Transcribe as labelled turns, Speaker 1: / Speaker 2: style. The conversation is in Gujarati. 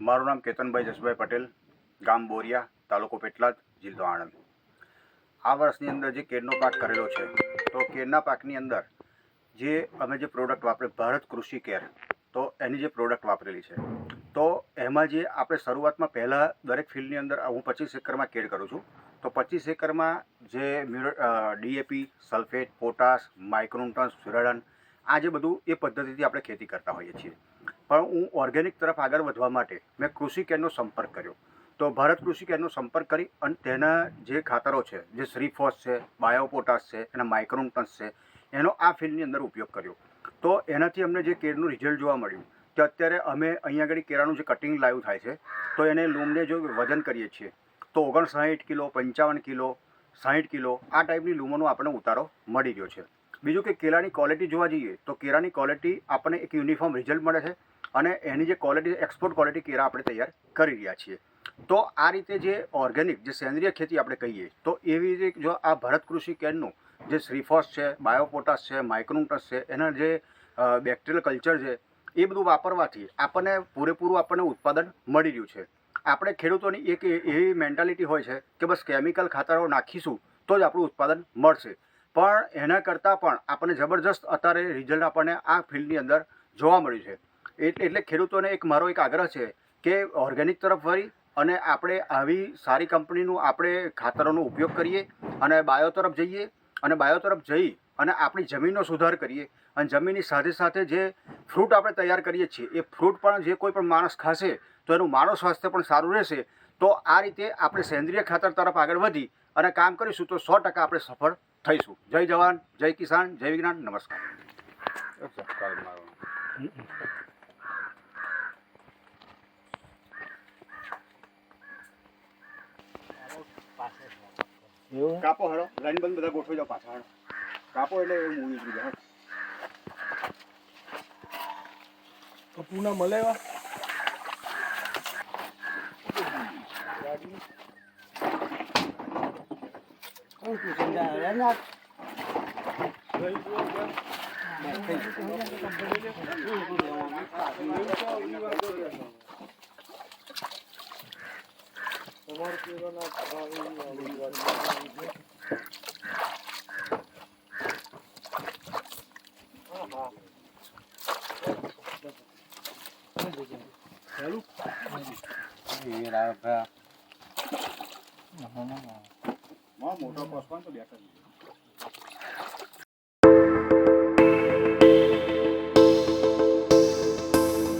Speaker 1: મારું નામ કેતનભાઈ જસભાઈ પટેલ, ગામ બોરિયા, તાલુકો પેટલાદ, જિલ્લો આણંદ. આ વર્ષની અંદર જે કેળનો પાક કરેલો છે, તો કેળના પાકની અંદર જે અમે જે પ્રોડક્ટ વાપરે, ભારત કૃષિ કેર, તો એની જે પ્રોડક્ટ વાપરેલી છે, તો એમાં જે આપણે શરૂઆતમાં પહેલાં દરેક ફિલ્ડની અંદર હું પચીસ એકરમાં કેળ કરું છું, તો પચીસ એકરમાં જે ડીએપી સલ્ફેટ, પોટાશ માઇક્રોન્ટન સુરાડન આ જે બધું એ પદ્ધતિથી આપણે ખેતી કરતા હોઈએ છીએ. પણ હું ઓર્ગેનિક તરફ આગળ વધવા માટે મેં કૃષિ કેરનો સંપર્ક કર્યો. તો ભારત કૃષિ કેરનો સંપર્ક કરી અને તેના જે ખાતરો છે, જે શ્રીફોસ છે બાયોપોટાસ છે, એના માઇક્રોન્ટન્સ છે, એનો આ ફિલ્ડની અંદર ઉપયોગ કર્યો. તો એનાથી અમને જે કેળનું રિઝલ્ટ જોવા મળ્યું કે અત્યારે અમે અહીંયા આગળ કેળાનું જે કટિંગ લાઈવ થાય છે, તો એને લૂમને જો વજન કરીએ છીએ, તો ઓગણસાઠ કિલો, પંચાવન કિલો સાઠ કિલો, આ ટાઈપની લૂમોનો આપણને ઉતારો મળી રહ્યો છે. બીજું કે કેળાની ક્વોલિટી જોવા જઈએ, તો કેળાની ક્વોલિટી આપણને એક યુનિફોર્મ રિઝલ્ટ મળે છે અને એની જે ક્વોલિટી એક્સપોર્ટ ક્વોલિટી કેરા આપણે તૈયાર કરી રહ્યા છીએ. તો આ રીતે જે ઓર્ગેનિક જે સેન્દ્રિય ખેતી આપણે કહીએ, તો એવી રીતે જો આ ભરત કૃષિ કેરનું જે શ્રીફોસ છે બાયોપોટાસ છે માઇક્રોન્ટસ છે, એના જે બેક્ટેરિયલ કલ્ચર છે, એ બધું વાપરવાથી આપણને પૂરેપૂરું આપણને ઉત્પાદન મળી રહ્યું છે. આપણે ખેડૂતોની એક એવી મેન્ટાલિટી હોય છે કે બસ કેમિકલ ખાતરો નાખીશું તો જ આપણું ઉત્પાદન મળશે. પણ એના કરતાં પણ આપણને જબરજસ્ત અત્યારે રિઝલ્ટ આપણને આ ફિલ્ડની અંદર જોવા મળ્યું છે. એટલે ખેડૂતોને એક મારો એક આગ્રહ છે કે ઓર્ગેનિક તરફ વળી અને આપણે આવી સારી કંપનીનું આપણે ખાતરોનો ઉપયોગ કરીએ અને બાયો તરફ જઈએ અને બાયો તરફ જઈ અને આપણી જમીનનો સુધાર કરીએ અને જમીનની સાથે સાથે જે ફ્રૂટ આપણે તૈયાર કરીએ છીએ, એ ફ્રૂટ પણ જે કોઈ પણ માણસ ખાશે તો એનું માનવ સ્વાસ્થ્ય પણ સારું રહેશે. તો આ રીતે આપણે સેન્દ્રિય ખાતર તરફ આગળ વધી અને કામ કરીશું તો સો ટકા આપણે સફળ થઈશું. જય જવાન, જય કિસાન, જય વિજ્ઞાન, નમસ્કાર.
Speaker 2: એવું?
Speaker 1: કાપો હળો લાઈન બંધ બધા ગોઠવી જાઓ પાછા હળો કાપો એટલે એવું મૂવી જાઉં
Speaker 2: તો પૂના મળે એવા
Speaker 1: મોટો પસવાન તો બેઠો